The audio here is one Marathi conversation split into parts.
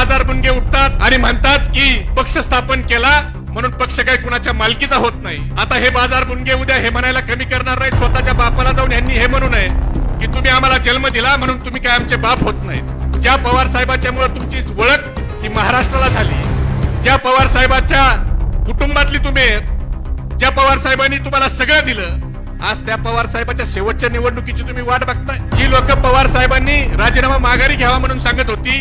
बाजार बुनगे उठतात आणि म्हणतात की पक्ष स्थापन केला म्हणून पक्ष काही कुणाच्या मालकीचा होत नाही. आता हे बाजार बुनगे उद्या हे म्हणायला कमी करणार नाही स्वतःच्या बापाला जाऊन यांनी हे म्हणू नये की तुम्ही आम्हाला जन्म दिला म्हणून तुम्ही काय आमचे बाप होत नाही ज्या पवार साहेबाच्या मुळे तुमची ओळख ही महाराष्ट्राला झाली. ज्या पवार साहेबाच्या कुटुंबातली तुम्ही ज्या पवार साहेबांनी तुम्हाला सगळं दिलं आज त्या पवार साहेबाच्या शेवटच्या निवडणुकीची तुम्ही वाट बघताय. जी लोक पवार साहेबांनी राजीनामा माघारी घ्यावा म्हणून सांगत होती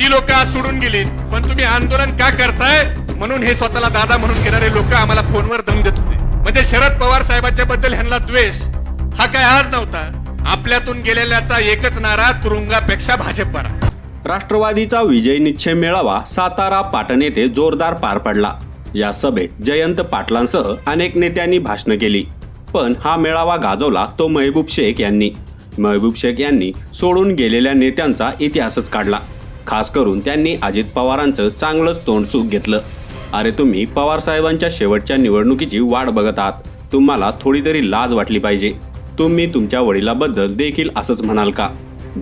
ती लोक आज सोडून गेली. पण तुम्ही आंदोलन का करताय? म्हणून हे स्वतःला दादा म्हणून घेणारे लोक आम्हाला फोनवर दम देत होते. म्हणजे शरद पवार साहेबांच्या बद्दल ह्यांना द्वेष हा काय आज नव्हता? आपल्यातून गेलेल्याचा एकच नारा तुरुंगापेक्षा भाजप बरा राष्ट्रवादीचा विजय निश्चय मेळावा सातारा पाटण येथे जोरदार पार पडला. या सभेत जयंत पाटलांसह अनेक नेत्यांनी भाषणं केली. पण हा मेळावा गाजवला तो महबूब शेख यांनी. महबूब शेख यांनी सोडून गेलेल्या नेत्यांचा इतिहासच काढला. खास करून त्यांनी अजित पवारांचं चांगलंच तोंडसूक घेतलं. अरे तुम्ही पवार साहेबांच्या शेवटच्या निवडणुकीची वाट बघत आहात. तुम्हाला थोडी तरी लाज वाटली पाहिजे. तुम्ही तुमच्या वडिलाबद्दल देखील असंच म्हणाल का?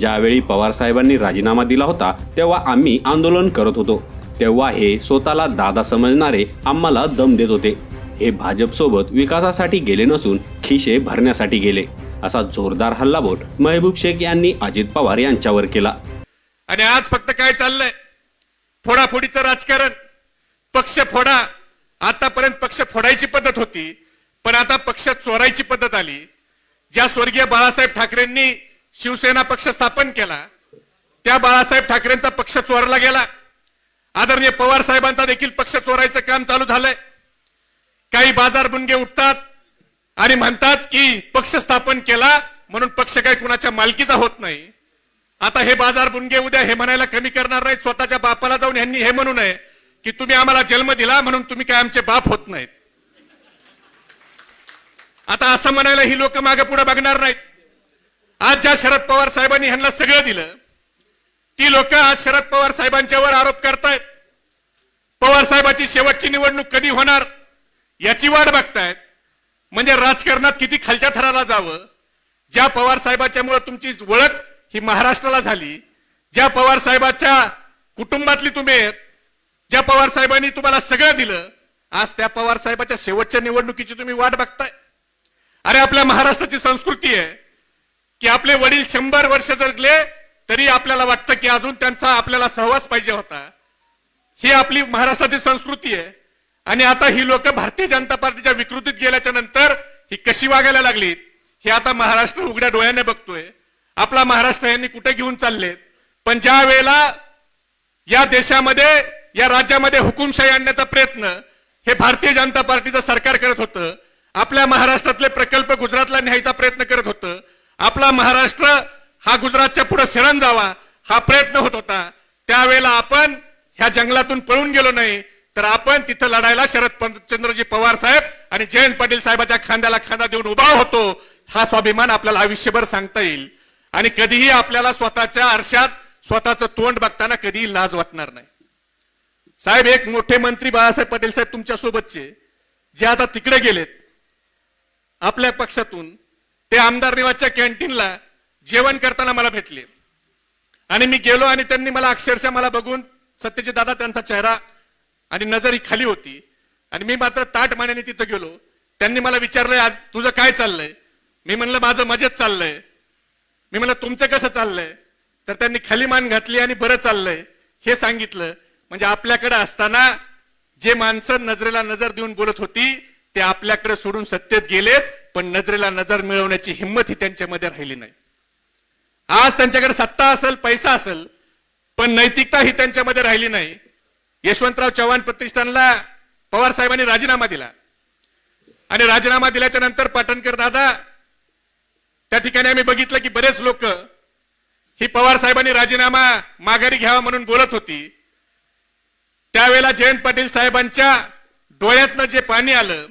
ज्यावेळी पवार साहेबांनी राजीनामा दिला होता तेव्हा आम्ही आंदोलन करत होतो. तेव्हा हे स्वतःला दादा समजणारे आम्हाला दम देत होते. हे भाजपसोबत विकासासाठी गेले नसून खिशे भरण्यासाठी गेले. असा जोरदार हल्लाबोल महबूब शेख यांनी अजित पवार यांच्यावर केला. आणि आज फक्त काय चाललंय? फोडाफोडीचं राजकारण. पक्ष फोडा. आतापर्यंत पक्ष फोडायची पद्धत होती पण आता पक्ष चोरायची पद्धत आली. ज्या स्वर्गीय बाळासाहेब ठाकरेंनी शिवसेना पक्ष स्थापन केला त्या बाळासाहेब ठाकरेंचा पक्ष चोरला गेला. आदरणीय पवार साहेबांचा देखील पक्ष चोरायचं काम चालू झालंय. काही बाजार बुनगे उठतात आणि म्हणतात की पक्ष स्थापन केला म्हणून पक्ष काही कुणाच्या मालकीचा होत नाही. आता हे बाजार बुनगे उद्या हे म्हणायला कमी करणार नाहीत. स्वतःच्या बापाला जाऊन यांनी हे म्हणू नये की तुम्ही आम्हाला जन्म दिला म्हणून तुम्ही काय आमचे बाप होत नाहीत. आता असं म्हणायला ही लोक मागे पुढे बघणार नाहीत. आज ज्या शरद पवार साहेबांनी ह्यांना सगळं दिलं ती लोक आज शरद पवार साहेबांच्यावर आरोप करतायत. पवार साहेबाची शेवटची निवडणूक कधी होणार याची वाट बघतायत. म्हणजे राजकारणात किती खालच्या थराला जावं ज्या पवार साहेबाच्या मुळे तुमची ओळख ही महाराष्ट्राला झाली. ज्या पवार साहेबाच्या कुटुंबातली तुम्ही आहेत ज्या पवार साहेबांनी तुम्हाला सगळं दिलं आज त्या पवार साहेबाच्या शेवटच्या निवडणुकीची तुम्ही वाट बघताय. अरे आपल्या महाराष्ट्राची संस्कृती आहे की आपले वडील शंभर वर्ष जगले तरी आपल्याला वाटतं की अजून त्यांचा आपल्याला सहवास पाहिजे होता. ही आपली महाराष्ट्राची संस्कृती आहे. आणि आता ही लोक भारतीय जनता पार्टीच्या विकृतीत गेल्याच्यानंतर ही कशी वागायला लागलीत हे आता महाराष्ट्र उघड्या डोळ्याने बघतोय. आपला महाराष्ट्र यांनी कुठे घेऊन चालले? पण ज्या वेळेला या देशामध्ये या राज्यामध्ये हुकुमशाही आणण्याचा प्रयत्न हे भारतीय जनता पार्टीचं सरकार करत होतं आपल्या महाराष्ट्रातले प्रकल्प गुजरातला न्यायचा प्रयत्न करत होतं आपला महाराष्ट्र हा गुजरातच्या पुढे शरण जावा हा प्रयत्न होत होता. त्यावेळेला आपण ह्या जंगलातून पळून गेलो नाही तर आपण तिथं लढायला शरद चंद्रजी पवार साहेब आणि जयंत पाटील साहेबाच्या खांद्याला खांदा देऊन उभा होतो हा स्वाभिमान आपल्याला आयुष्यभर सांगता येईल. आणि कधीही आपल्याला स्वतःच्या आरशात स्वतःचं तोंड बघताना कधीही लाज वाटणार नाही. साहेब एक मोठे मंत्री बाळासाहेब पटेल साहेब तुमच्या सोबतचे जे आता तिकडे गेलेत आपल्या पक्षातून ते आमदार निवासच्या कॅन्टीनला जेवण करताना मला भेटले. आणि मी गेलो आणि त्यांनी मला अक्षरशः मला बघून सत्यजित दादा त्यांचा चेहरा आणि नजर ही खाली होती. आणि मी मात्र ताट मानेने तिथं गेलो. त्यांनी मला विचारलंय तुझं काय चाललंय? मी म्हणलं माझं मजेत चाललंय. मी म्हणलं तुमचं कसं चाललंय? तर त्यांनी खाली मान घातली आणि बरं चाललंय. हे सांगितलं. म्हणजे आपल्याकडे असताना जे माणसं नजरेला नजर देऊन बोलत होती ते आपल्याकडे सोडून सत्तेत गेलेत पण नजरेला नजर मिळवण्याची हिंमत ही त्यांच्यामध्ये राहिली नाही. आज त्यांच्याकडे सत्ता असेल पैसा असेल पण नैतिकता ही त्यांच्यामध्ये राहिली नाही. यशवंतराव चव्हाण प्रतिष्ठानला पवार साहेबांनी राजीनामा दिला. आणि राजीनामा दिल्याच्या नंतर पाटणकर दादा त्या ठिकाणी आम्ही बघितलं की बरेच लोक ही पवार साहेबांनी राजीनामा माघारी घ्यावा म्हणून बोलत होती. त्यावेळेला जयंत पाटील साहेबांच्या डोळ्यातनं जे पाणी आलं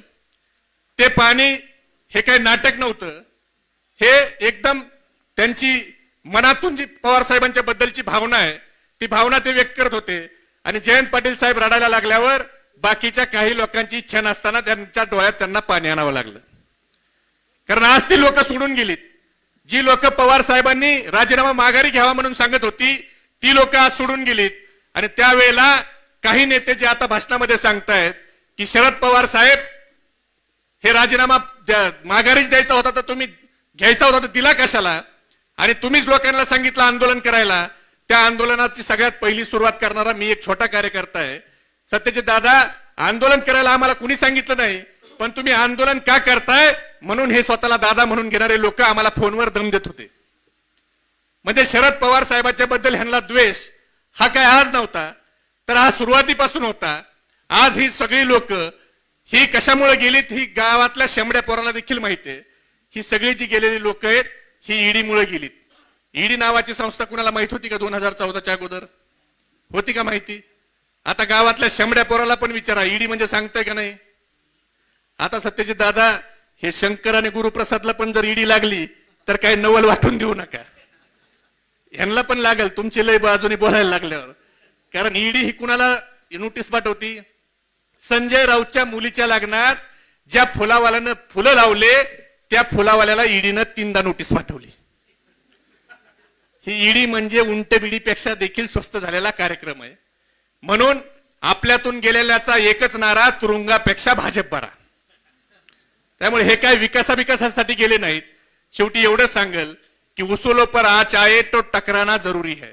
ते पाणी हे काही नाटक नव्हतं. हे एकदम त्यांची मनातून जी पवार साहेबांच्या बद्दलची भावना आहे ती भावना ते व्यक्त करत होते. आणि जयंत पाटील साहेब रडायला लागल्यावर बाकीच्या काही लोकांची इच्छा नसताना त्यांच्या डोळ्यात त्यांना पाणी आणावं लागलं. कारण आज ती लोक सोडून गेलीत. जी लोक पवार साहेबांनी राजीनामा माघारी घ्यावा म्हणून सांगत होती ती लोक आज सोडून गेलीत. आणि त्यावेळेला काही नेते जे आता भाषणामध्ये सांगतायत की शरद पवार साहेब हे राजीनामा माघारीच द्यायचा होता तर तुम्ही घ्यायचा होता तर दिला कशाला? आणि तुम्हीच लोकांना सांगितलं आंदोलन करायला. त्या आंदोलनाची सगळ्यात पहिली सुरुवात करणारा मी एक छोटा कार्यकर्ता आहे. सत्यजित दादा आंदोलन करायला आम्हाला कुणी सांगितलं नाही? पण तुम्ही आंदोलन का करताय? म्हणून हे स्वतःला दादा म्हणून घेणारे लोक आम्हाला फोनवर दम देत होते. म्हणजे शरद पवार साहेबांच्या बद्दल ह्यांना द्वेष हा काय आज नव्हता? तर हा सुरुवातीपासून होता. आज ही सगळी लोक ही कशामुळे गेलीत ही गावातल्या शेंबड्या पोराला देखील माहिती आहे. ही सगळी जी गेलेली लोक आहेत ही ईडीमुळे गेलीत. ईडी नावाची संस्था कुणाला माहीत होती का दोन हजार चौदाच्या अगोदर? होती का माहिती? आता गावातल्या शेंबड्या पोराला पण विचारा ईडी म्हणजे सांगताय का नाही? आता सत्यजित दादा हे शंकर आणि गुरुप्रसादला पण जर ईडी लागली तर काही नवल वाटून देऊ नका. यांना पण लागल तुमची लय बाजूने बोलायला लागल्यावर. कारण ईडी ही कुणाला नोटीस पाठवती? संजय राऊतच्या मुलीच्या लग्नात ज्या फुलावाल्यानं फुलं लावले त्या फुलावाल्याला ईडीनं तीनदा नोटीस पाठवली. ही ईडी म्हणजे उंट बिडीपेक्षा देखील स्वस्त झालेला कार्यक्रम आहे. म्हणून आपल्यातून गेलेल्याचा एकच नारा तुरुंगापेक्षा भाजप बरा. त्यामुळे हे काय विकासाविकासासाठी गेले नाहीत. शेवटी एवढं सांगल की उसूलो पर आच आए तो टकराना जरूरी है.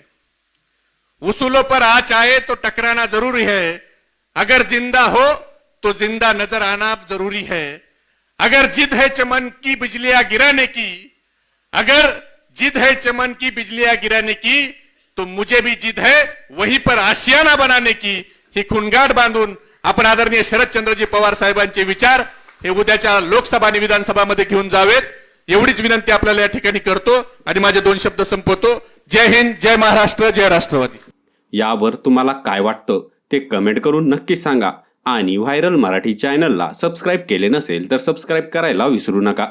उसूलों पर आच आए तो टकराना जरूरी है. अगर जिंदा हो तो जिंदा नजर आना जरूरी है. अगर जिद है चमन की बिजलियां गिराने की अगर जिद है चमन की बिजलियां गिराने की तो मुझे भी जिद है वही पर आशियाना बनाने की. ही खुनगाट बांधून आपण आदरणीय शरदचंद्रजी पवार साहेबांचे विचार हे उद्याच्या लोकसभा आणि विधानसभामध्ये घेऊन जावेत. एवढीच विनंती आपल्याला या ठिकाणी करतो आणि माझे दोन शब्द संपवतो. जय हिंद जय महाराष्ट्र जय राष्ट्रवादी. यावर तुम्हाला काय वाटतं ते कमेंट करून नक्की सांगा आणि व्हायरल मराठी चॅनलला सबस्क्राईब केले नसेल तर सबस्क्राईब करायला विसरू नका.